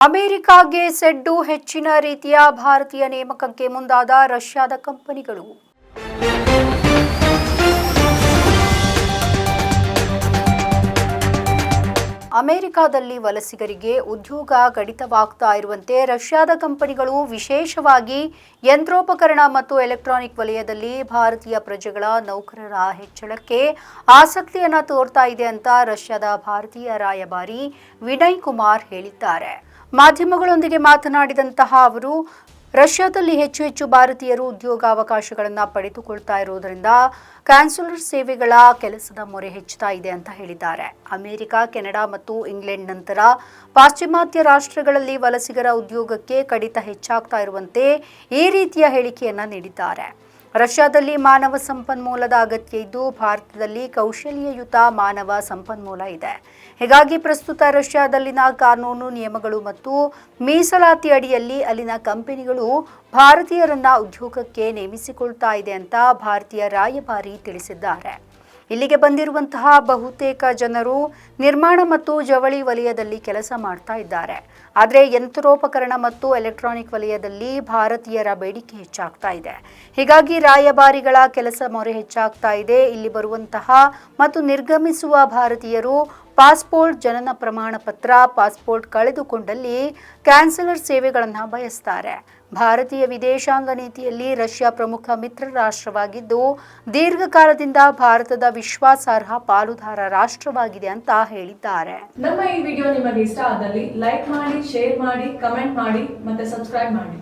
ಅಮೆರಿಕಾಗೆ ಸೆಡ್ಡು ಹೆಚ್ಚಿನ ರೀತಿಯ ಭಾರತೀಯ ನೇಮಕಕ್ಕೆ ಮುಂದಾದ ರಷ್ಯಾದ ಕಂಪನಿಗಳು. ಅಮೆರಿಕಾದಲ್ಲಿ ವಲಸಿಗರಿಗೆ ಉದ್ಯೋಗ ಕಡಿತವಾಗ್ತಾ ಇರುವಂತೆ ರಷ್ಯಾದ ಕಂಪನಿಗಳು ವಿಶೇಷವಾಗಿ ಯಂತ್ರೋಪಕರಣ ಮತ್ತು ಎಲೆಕ್ಟ್ರಾನಿಕ್ ವಲಯದಲ್ಲಿ ಭಾರತೀಯ ಪ್ರಜೆಗಳ ನೌಕರರ ಹೆಚ್ಚಳಕ್ಕೆ ಆಸಕ್ತಿಯನ್ನು ತೋರ್ತಾ ಇದೆ ಅಂತ ರಷ್ಯಾದ ಭಾರತೀಯ ರಾಯಭಾರಿ ವಿನಯ್ ಕುಮಾರ್ ಹೇಳಿದ್ದಾರೆ. ಮಾಧ್ಯಮಗಳೊಂದಿಗೆ ಮಾತನಾಡಿದಂತಹ ಅವರು, ರಷ್ಯಾದಲ್ಲಿ ಹೆಚ್ಚು ಹೆಚ್ಚು ಭಾರತೀಯರು ಉದ್ಯೋಗಾವಕಾಶಗಳನ್ನು ಪಡೆದುಕೊಳ್ತಾ ಇರುವುದರಿಂದ ಕ್ಯಾನ್ಸುಲರ್ ಸೇವೆಗಳ ಕೆಲಸದ ಮೊರೆ ಹೆಚ್ಚುತ್ತಾ ಇದೆ ಅಂತ ಹೇಳಿದ್ದಾರೆ. ಅಮೆರಿಕ, ಕೆನಡಾ ಮತ್ತು ಇಂಗ್ಲೆಂಡ್ ನಂತರ ಪಾಶ್ಚಿಮಾತ್ಯ ರಾಷ್ಟ್ರಗಳಲ್ಲಿ ವಲಸಿಗರ ಉದ್ಯೋಗಕ್ಕೆ ಕಡಿತ ಹೆಚ್ಚಾಗ್ತಾ ಇರುವಂತೆ ಈ ರೀತಿಯ ಹೇಳಿಕೆಯನ್ನು ನೀಡಿದ್ದಾರೆ. ರಷ್ಯಾದಲ್ಲಿ ಮಾನವ ಸಂಪನ್ಮೂಲದ ಅಗತ್ಯ ಇದ್ದು ಭಾರತದಲ್ಲಿ ಕೌಶಲ್ಯಯುತ ಮಾನವ ಸಂಪನ್ಮೂಲ ಇದೆ. ಹೀಗಾಗಿ ಪ್ರಸ್ತುತ ರಷ್ಯಾದಲ್ಲಿನ ಕಾನೂನು, ನಿಯಮಗಳು ಮತ್ತು ಮೀಸಲಾತಿ ಅಡಿಯಲ್ಲಿ ಅಲ್ಲಿನ ಕಂಪನಿಗಳು ಭಾರತೀಯರನ್ನ ಉದ್ಯೋಗಕ್ಕೆ ನೇಮಿಸಿಕೊಳ್ತಾ ಇದೆ ಅಂತ ಭಾರತೀಯ ರಾಯಭಾರಿ ತಿಳಿಸಿದ್ದಾರೆ. ಇಲ್ಲಿಗೆ ಬಂದಿರುವಂತಹ ಬಹುತೇಕ ಜನರು ನಿರ್ಮಾಣ ಮತ್ತು ಜವಳಿ ವಲಯದಲ್ಲಿ ಕೆಲಸ ಮಾಡ್ತಾ ಇದ್ದಾರೆ. ಆದರೆ ಯಂತ್ರೋಪಕರಣ ಮತ್ತು ಎಲೆಕ್ಟ್ರಾನಿಕ್ ವಲಯದಲ್ಲಿ ಭಾರತೀಯರ ಬೇಡಿಕೆ ಹೆಚ್ಚಾಗ್ತಾ ಇದೆ. ಹೀಗಾಗಿ ರಾಯಭಾರಿಗಳ ಕೆಲಸ ಮೊರೆ ಹೆಚ್ಚಾಗ್ತಾ ಇದೆ. ಇಲ್ಲಿ ಬರುವಂತಹ ಮತ್ತು ನಿರ್ಗಮಿಸುವ ಭಾರತೀಯರು ಪಾಸ್ಪೋರ್ಟ್ ಜನನ ಪ್ರಮಾಣ ಪತ್ರ, ಪಾಸ್ಪೋರ್ಟ್ ಕಳೆದುಕೊಂಡಲ್ಲಿ ಕ್ಯಾನ್ಸಲರ್ ಸೇವೆಗಳನ್ನು ಬಯಸ್ತಾರೆ. ಭಾರತೀಯ ವಿದೇಶಾಂಗ ನೀತಿಯಲ್ಲಿ ರಷ್ಯಾ ಪ್ರಮುಖ ಮಿತ್ರ ರಾಷ್ಟ್ರವಾಗಿದ್ದು, ದೀರ್ಘಕಾಲದಿಂದ ಭಾರತದ ವಿಶ್ವಾಸಾರ್ಹ ಪಾಲುದಾರ ರಾಷ್ಟ್ರವಾಗಿದೆ ಅಂತ ಹೇಳಿದ್ದಾರೆ. ನಮ್ಮ ಈ ವಿಡಿಯೋ ನಿಮಗೆ ಇಷ್ಟ ಆದಲ್ಲಿ ಲೈಕ್ ಮಾಡಿ, ಶೇರ್ ಮಾಡಿ, ಕಮೆಂಟ್ ಮಾಡಿ ಮತ್ತೆ ಸಬ್ಸ್ಕ್ರೈಬ್ ಮಾಡಿ.